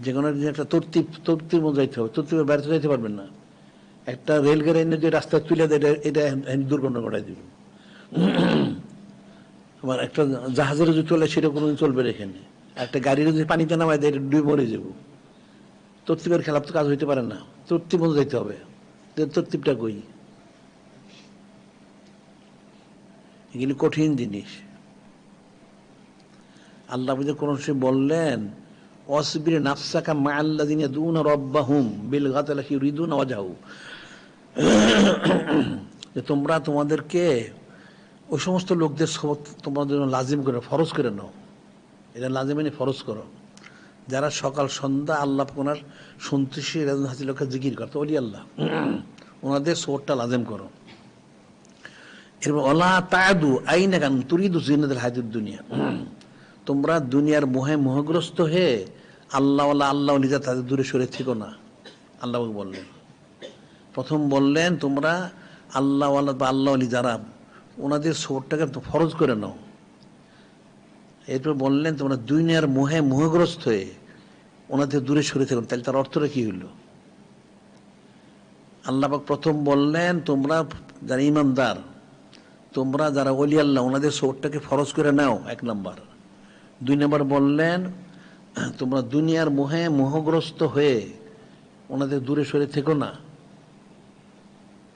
যে কোনো জিনিস একটা তর্তিব তর্তির মধ্যে যাইতে হবে তর্তিবে বেড়াতে যাইতে পারবেন না। একটা রেলগাড়ি এনে যে রাস্তায় তুলে দেয়, এটা- দুর্ঘটনা ঘটাই দিবে। আবার একটা জাহাজের যদি চলে, সেটা কোনোদিন চলবে এখানে। একটা গাড়ির যদি পানিতে নামায় দেয় ডুবে মরে যাব। তর্তিবের খেলাপ তো কাজ হইতে পারে না। তর্তিব মধ্যে যাইতে হবে। তো তর্তিবটা কই? এগুলি কঠিন জিনিস। আল্লাহ কোন বললেন অসবির নাফসাকা মাআল্লাযিনা দুনা রাব্বাহুম বিল গাতালাহি ইউরিদুনা ওয়াজহু যে তোমরা তোমাদেরকে ওই সমস্ত লোকদের তোমাদের জন্য লাজিম করে, ফরজ করে নাও। এটা লাজিম এনে ফরজ করো। যারা সকাল, সন্ধ্যা আল্লাহ ওনার সন্তুষ্টি রাজন হাসিলকে জিকির করতো অলি আল্লাহ। ওনাদের সোরটা লাজেম করো। এরপর অলা তায়াদু আইনা কান তুরিদু জিনাদের হায়াতুর দুনিয়া। তোমরা দুনিয়ার মোহে মোহগ্রস্ত হয়ে আল্লাহ আল্লাহ নিজা তাদের দূরে সরে থেকো না। আল্লাহ বললেন। প্রথম বললেন, তোমরা আল্লাহ আল্লাহ বা আল্লাহ যারা, ওনাদের সোরটাকে ফরজ করে নাও। এরপর বললেন, তোমরা দুনিয়ার মোহে মোহগ্রস্ত হয়ে ওনাদের দূরে সরে থেকো না। তাহলে তার অর্থটা কি হইল? আল্লাহবাক প্রথম বললেন, তোমরা যারা ইমানদার, তোমরা যারা অলি আল্লাহ, ওনাদের সোরটাকে ফরজ করে নাও। এক নাম্বার। দুই নম্বর বললেন, তোমরা দুনিয়ার মোহে মোহগ্রস্ত হয়ে ওনাদের দূরে সরে থেকো না।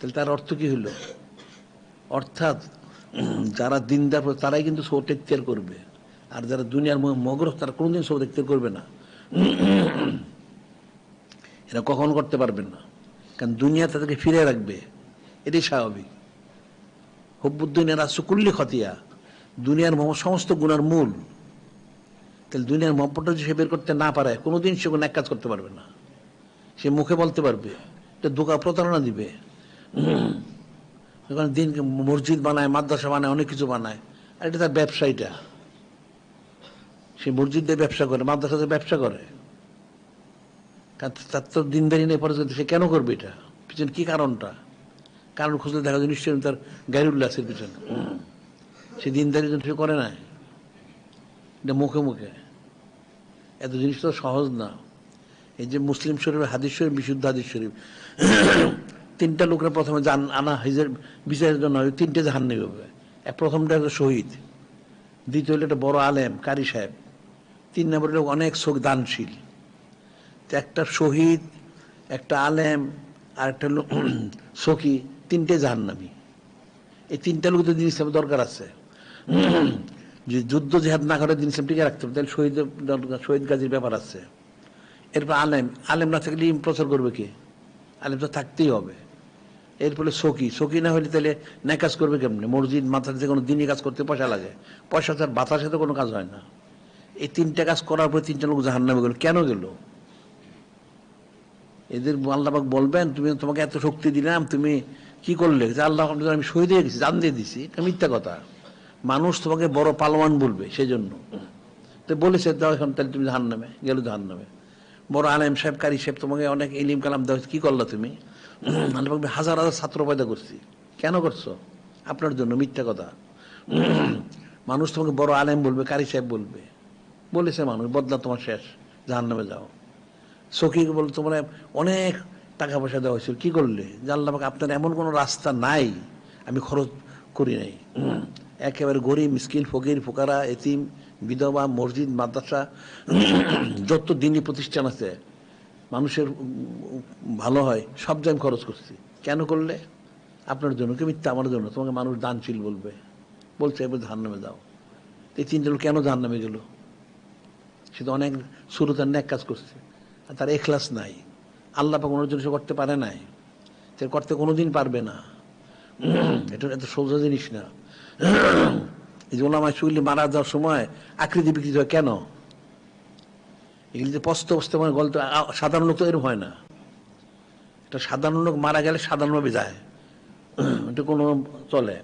তাহলে তার অর্থ কি হলো? অর্থাৎ, যারা দিনদার তারাই কিন্তু সৌট ইখতিয়ার করবে। আর যারা দুনিয়ার মোহে মোহগ্রস্ত, তারা কোনোদিন সৌট ইখতিয়ার করবে না। এরা কখনো করতে পারবেন না। কারণ দুনিয়া তাদেরকে ফিরে রাখবে। এটাই স্বাভাবিক। হব্বুদ্দিনের রাসুকুল্লি খতিয়া। দুনিয়ার মোহ সমস্ত গুণার মূল। তাহলে দুনিয়ার মহব্বতটা যদি সে বের করতে না পারে কোনোদিন সে কোনো এক কাজ করতে পারবে না। সে মুখে বলতে পারবে, এটা দোকা প্রতারণা দিবে। যখন দিন মসজিদ বানায়, মাদ্রাসা বানায়, অনেক কিছু বানায়, আর এটা তার ব্যবসা এটা। সে মসজিদ দিয়ে ব্যবসা করে মাদ্রাসাতে ব্যবসা করে। তার তো দিনদারি নেই, পরে সে কেন করবে এটা? পিছনে কি কারণটা? কারণ খুঁজলে দেখা যায় নিশ্চয়ই তার গাইরুল্লাসের পিছনে। সে দিনদারি সে করে নাই। এটা মুখে মুখে। এত জিনিস তো সহজ না। এই যে মুসলিম শরীফ হাদিস শরীফ, বিশুদ্ধ হাদিস শরীফ। তিনটা লোকরা প্রথমে জান, আনা হিজের বিচারের জন্য তিনটে জাহান নেবে প্রথমটা হলো শহীদ, দ্বিতীয় হলো একটা বড় আলেম, কারি সাহেব। তিন নম্বর লোক অনেক শোক দানশীল। একটা শহীদ, একটা আলেম, আর একটা লোক সখী, তিনটে জাহান্নামী এই তিনটা লোক তো দিন দরকার আছে। যে যুদ্ধ জেহাদ না করে দিন ইসলাম টিকে রাখতে হবে, তাহলে শহীদ শহীদ গাজীর ব্যাপার আছে। এরপর আলেম আলেম না থাকলে ইম প্রচার করবে কে? আলেম তো থাকতেই হবে। এর ফলে সখী সখী না হলে তাহলে ন্যায় কাজ করবে কেমনে? মসজিদ মাথাতে কোনো দিনই কাজ করতে পয়সা লাগে। পয়সা তার বাতাসে তো কোনো কাজ হয় না। এই তিনটা কাজ করার পরে তিনটা লোক জাহান নামে গেল। কেন গেল? এদের আল্লাহবাক বলবেন, তুমি তোমাকে এত শক্তি দিলাম, তুমি কি করলে? আল্লাহ আমি শহীদ হয়ে গেছি, জান দিয়ে দিছি এটা মিথ্যা কথা। মানুষ তোমাকে বড় পালওয়ান বলবে সেই জন্য তো বলেছে এখন তাহলে তুমি জাহান নামে গেল জাহান নামে বড় আলেম সাহেব কারি সাহেব তোমাকে অনেক ইলিম কালাম দেওয়া কি করলা তুমি? বলবে, হাজার হাজার ছাত্র পয়দা করছি। কেন করছ? আপনার জন্য মিথ্যা কথা। মানুষ তোমাকে বড় আলেম বলবে কারি সাহেব বলবে। বলেছে মানুষ বদলা তোমার শেষ জাহান নামে যাও। সখী বল তোমরা অনেক টাকা পয়সা দেওয়া হয়েছিল কি করলে? জানলাম আপনার এমন কোনো রাস্তা নাই আমি খরচ করি নাই। একেবারে গরিব, মিসকিন, ফকির, ফোকারা, এতিম, বিধবা, মসজিদ, মাদ্রাসা, যত দিনই প্রতিষ্ঠান আছে, মানুষের ভালো হয়, সব জায়গায় খরচ করছি। কেন করলে? আপনার জন্য কি মিথ্যা আমার জন্য, তোমাকে মানুষ দানশীল বলবে। বলছে, এবার ধান নামে যাও এই তিনজন কেন ধান নামে গেল? সে তো অনেক শুরুতে ন্যাক কাজ করছে। আর তার এখলাস নাই। আল্লাহ পাক ওনার জন্য সে করতে পারে নাই। সে করতে কোনোদিন পারবে না। এটা এত সোজা জিনিস না। এই যে ওলামায় শুইলে মারা যাওয়ার সময় আকৃতি বিকৃতি হয় কেন? এগুলি যে পস্ত পস্ত মানে গল্প সাধারণ লোক তো এরকম হয় না। একটা সাধারণ লোক মারা গেলে সাধারণভাবে যায়। এটা কোনো চলে।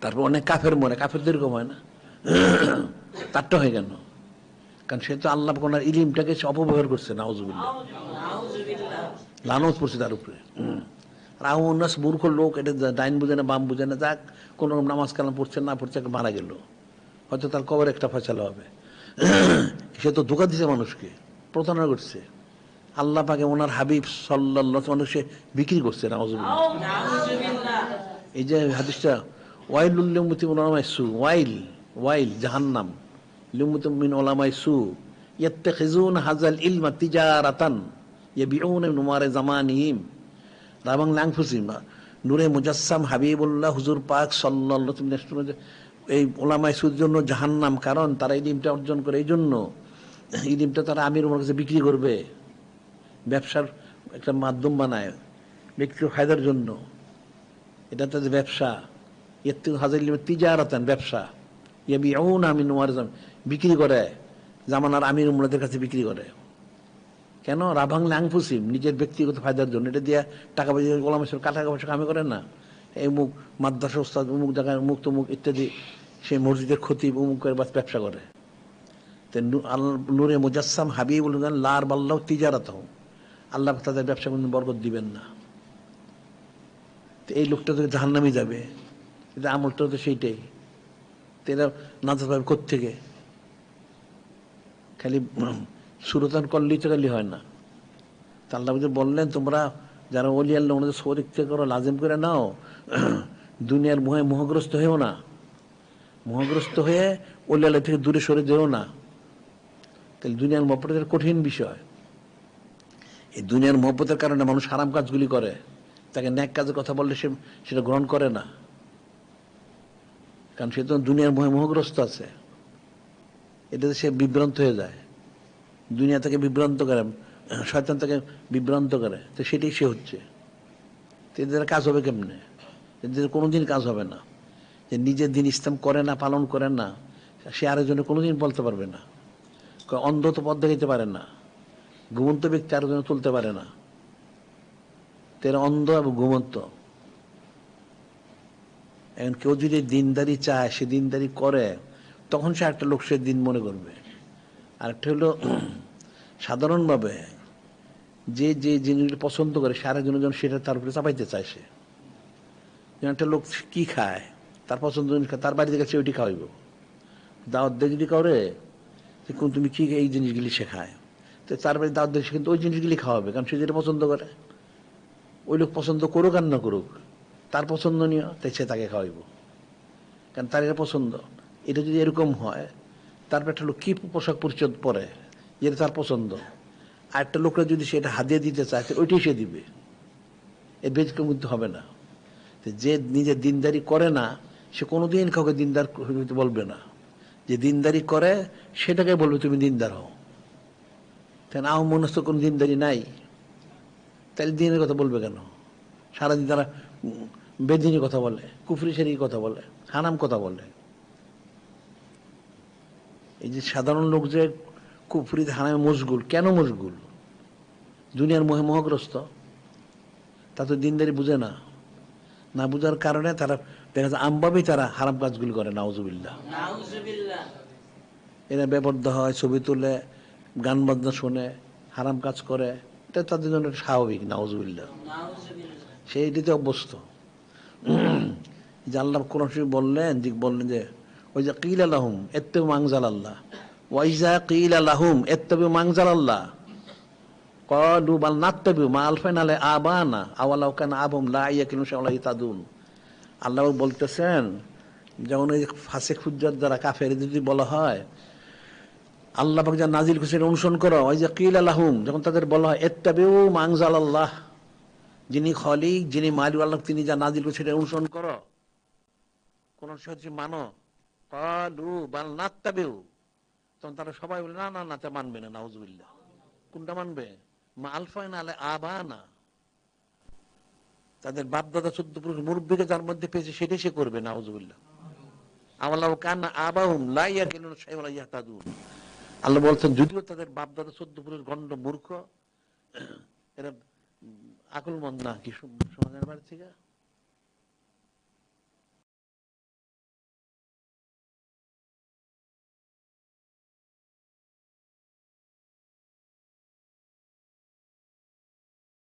তারপর অনেক কাফের মরে কাফের তো এরকম হয় না। তারটা হয়ে গেল কারণ সে তো আল্লাহ কোনার ইলিমটাকে সে অপব্যবহার করছে নাউজুবিল্লাহ। লানত পড়ছে তার উপরে। আউনাস মূর্খ লোক এটা ডাইন বুঝে না বাম বুঝে না যাক কোনো রকম নামাজ কালাম পড়ছে না পড়ছে মারা গেল। হয়তো তার কবর একটা ফয়সালা হবে। সে তো ধোকা দিছে মানুষকে প্রতারণা করছে। আল্লাহ পাকে ওনার হাবিব সাল্লাহ মানুষে বিক্রি করছে না এই যে হাদিসটা ওয়াইল উল্লেমতি ওলামাই সু ওয়াইল ওয়াইল জাহান্নাম। লিমুত মিন ওলামাই সু ইয়াত্তাখিজুন হাজাল ইলমা তিজারাতান ইয়াবিউনা নুমারে জামানিহিম। রাবাং লাংফুসিম নূরে মুজাসসাম হাবিবুল্লাহ হুজুর পাক আলাইহি এই ওলামাই সুর জন্য জাহান্নাম, কারণ তারা এই ডিমটা অর্জন করে এই জন্য। এই ডিমটা তারা আমির ওমর কাছে বিক্রি করবে। ব্যবসার একটা মাধ্যম বানায় ব্যক্তির ফায়দার জন্য। এটা তাদের ব্যবসা। এর থেকে হাজার তিজারাতেন, ব্যবসা। ইয়াবি এমন আমিন ওয়ারজাম বিক্রি করে। জামানার আমির উমরাদের কাছে বিক্রি করে। কেন? রাভাং ল্যাংফুসিম নিজের ব্যক্তিগত ফায়দার জন্য। এটা দিয়ে টাকা পয়সা গোলামেশ্বর টাকা পয়সা কামে করে না। এই মুখ মাদ্রাসা ওস্তাদ অমুক জায়গায় মুখ তমুক ইত্যাদি, সেই মসজিদের ক্ষতি অমুক করে বা ব্যবসা করে। তো নূরে মুজাসসাম হাবিবুল গান লার বাল্লাহ তিজারাত আল্লাহ তাদের ব্যবসা কোনো বরকত দিবেন না। তো এই লোকটা তো জাহান্নামে যাবে। এটা আমলটা তো সেইটাই। তো এরা নাজাত পাবে খালি সুরতান তো খালি হয় না। আল্লাহ বললেন, তোমরা যারা অলি আল্লাহ, ওনাদের শরীর করো, লাজিম করে নাও। দুনিয়ার মোহে মোহগ্রস্ত হয়েও না। মোহগ্রস্ত হয়ে অলি আল্লাহ থেকে দূরে সরে যেও না। তাহলে দুনিয়ার মহব্বতের কঠিন বিষয়। এই দুনিয়ার মহব্বতের কারণে মানুষ হারাম কাজগুলি করে। তাকে ন্যাক কাজের কথা বললে সে, সেটা গ্রহণ করে না। কারণ সে তো দুনিয়ার মোহে মোহগ্রস্ত আছে। এটাতে সে বিভ্রান্ত হয়ে যায়। দুনিয়া থেকে বিভ্রান্ত করে শয়তান তাকে বিভ্রান্ত করে। তো সেটাই সে হচ্ছে। এদের কাজ হবে কেমনে? এদের কোনোদিন কাজ হবে না। যে নিজের দিন ইসলাম করে না, পালন করে না, সে আরেকজনে কোনোদিন বলতে পারবে না। অন্ধ তো পথ দেখাইতে পারে না। ঘুমন্ত ব্যক্তি আরেকজনে তুলতে পারে না। তো এরা অন্ধ এবং ঘুমন্ত। এখন কেউ যদি দিনদারি চায়, সে দিনদারি করে, তখন সে একটা লোক সে দিন মনে করবে। আর একটা হলো সাধারণভাবে যে যে জিনিসগুলো পছন্দ করে, সে আরেকজনের জন্য সেটা তার উপরে চাপাইতে চায় সে। যেমন একটা লোক কি খায়, তার পছন্দ জিনিস খায়, তার বাড়িতে সে ওইটি খাওয়াইব। দাওয়াত দিয়ে যদি করে যে, কোন তুমি কি এই জিনিসগুলি শেখায় তো তার বাড়ি দাওয়াত দিয়ে কিন্তু ওই জিনিসগুলি খাওয়াবে, কারণ সে যেটা পছন্দ করে। ওই লোক পছন্দ করুক আর না করুক, তার পছন্দ নিয়ে তাই সে তাকে খাওয়াইব। কারণ তার এটা পছন্দ। এটা যদি এরকম হয় তারপর একটা লোক কী পোশাক পরিচ্ছদ পরে যেটা তার পছন্দ। আর একটা লোকরা যদি সেটা হাতিয়ে দিতে চায় ওইটাই সে দিবে। এর ব্যতিক্রম কিন্তু হবে না। যে নিজে দিনদারি করে না, সে কোনোদিন কাউকে দিনদার বলবে না। যে দিনদারি করে, সেটাকে বলবে, তুমি দিনদার হও। তাই আমার মনস্থ কোনো দিনদারি নাই। তাহলে দিনের কথা বলবে কেন? সারাদিন তারা বেদিনী কথা বলে, কুফরি সেরি কথা বলে, হানাম কথা বলে। এই যে সাধারণ লোক যে কুফরিতে হানামে মশগুল। কেন মশগুল? দুনিয়ার মোহে মোহগ্রস্ত। তা তো দিনদারি বুঝে না। না বুঝার কারণে তারা দেখা যায় আমভাবেই তারা হারাম কাজগুলি করে নাউজুবিল্লাহ। এরা বেবদ্ধ হয় ছবি তুলে গান বাজনা শোনে হারাম কাজ করে। এটা তাদের জন্য স্বাভাবিক নাউজুবিল্লাহ। সেইটিতে অভ্যস্ত। যে আল্লাহ কোরআন বললেন যে বললেন যে ওই যে কিল আলাহুম এত্তে মাংজাল আল্লাহ। মাংজাল আল্লাহ বাল আলে আবুম ইতাদুন। আল্লাহ বলতেছেন যেমন ওই ফাসেক হুজ্জার দ্বারা কাফের যদি বলা হয়, আল্লাহ যা নাজিল খুশির অনুসরণ করো। ওই যে কিল আলাহুম যখন তাদের বলা হয়, এত্তাবিউ মাংজাল আল্লাহ যিনি খলিক, যিনি মালিক, আল্লাহ তিনি যা নাজিল সেটা অনুসরণ করো। কোন হচ্ছে মানো? কালু বাল নাত্তাবিউ। তখন তারা সবাই বলে, না না না, তা মানবে না, নাউজুবিল্লাহ। কোনটা মানবে? মা আলফাইন আলে আবানা। তাদের বাপ দাদা চোদ্দ পুরুষ মুরব্বীকে যার মধ্যে পেয়েছে সেটাই সে করবে, নাউজুবিল্লাহ। আল্লাহ কান আবাহুম লাইয়া গেল ইয়াহতাদুন। আল্লাহ বলছেন, যদিও তাদের বাপ দাদা চোদ্দ পুরুষ গণ্ড মূর্খ, এরা আকল মন না, কি সমাজের বাড়ি থেকে?